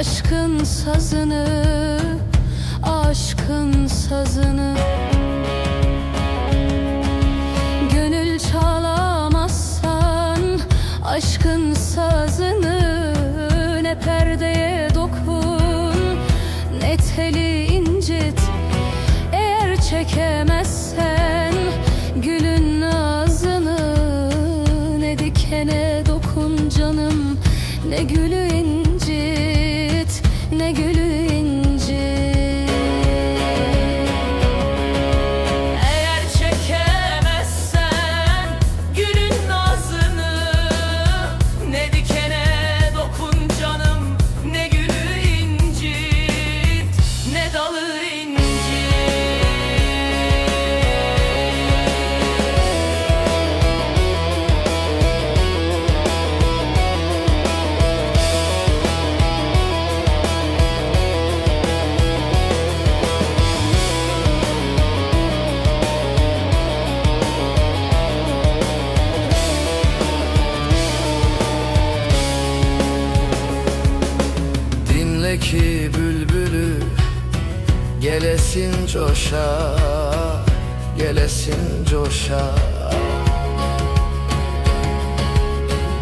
Aşkın sazını Aşkın sazını. Gönül çalamazsan Aşkın sazını Ne perdeye dokun Ne teli incit. Eğer çekemezsen ki bülbülü Gelesin coşa Gelesin coşa.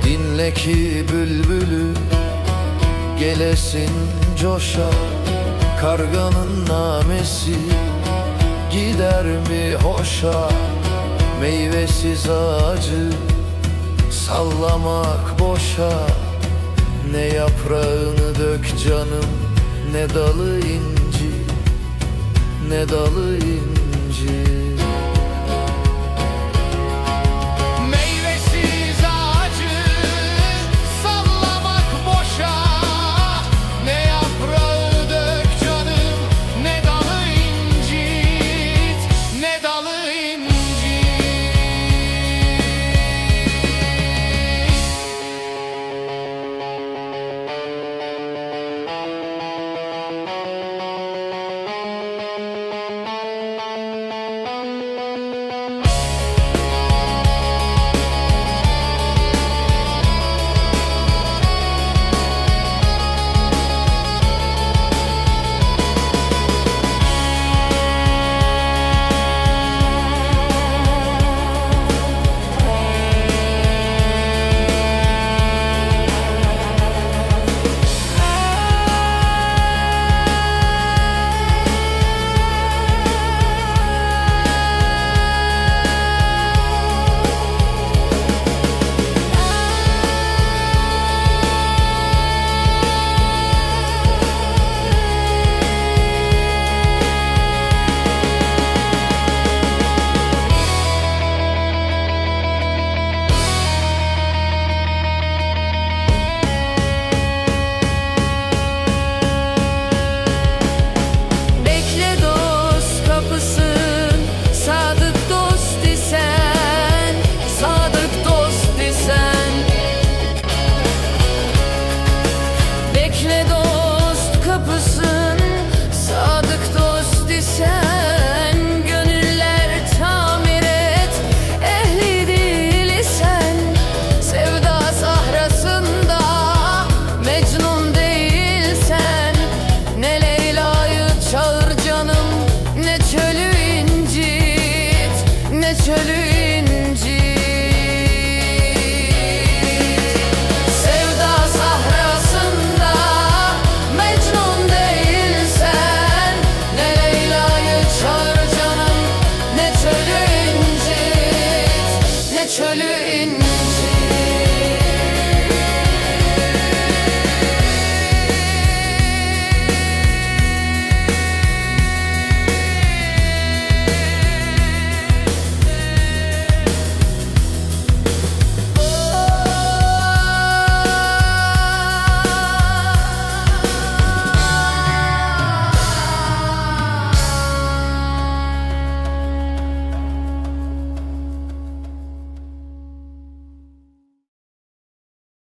Dinle ki bülbülü Gelesin coşa. Karganın namesi Gider mi hoşa? Meyvesiz ağacı Sallamak boşa ne yaprağını dök canım Ne dalı inci Ne dalı inci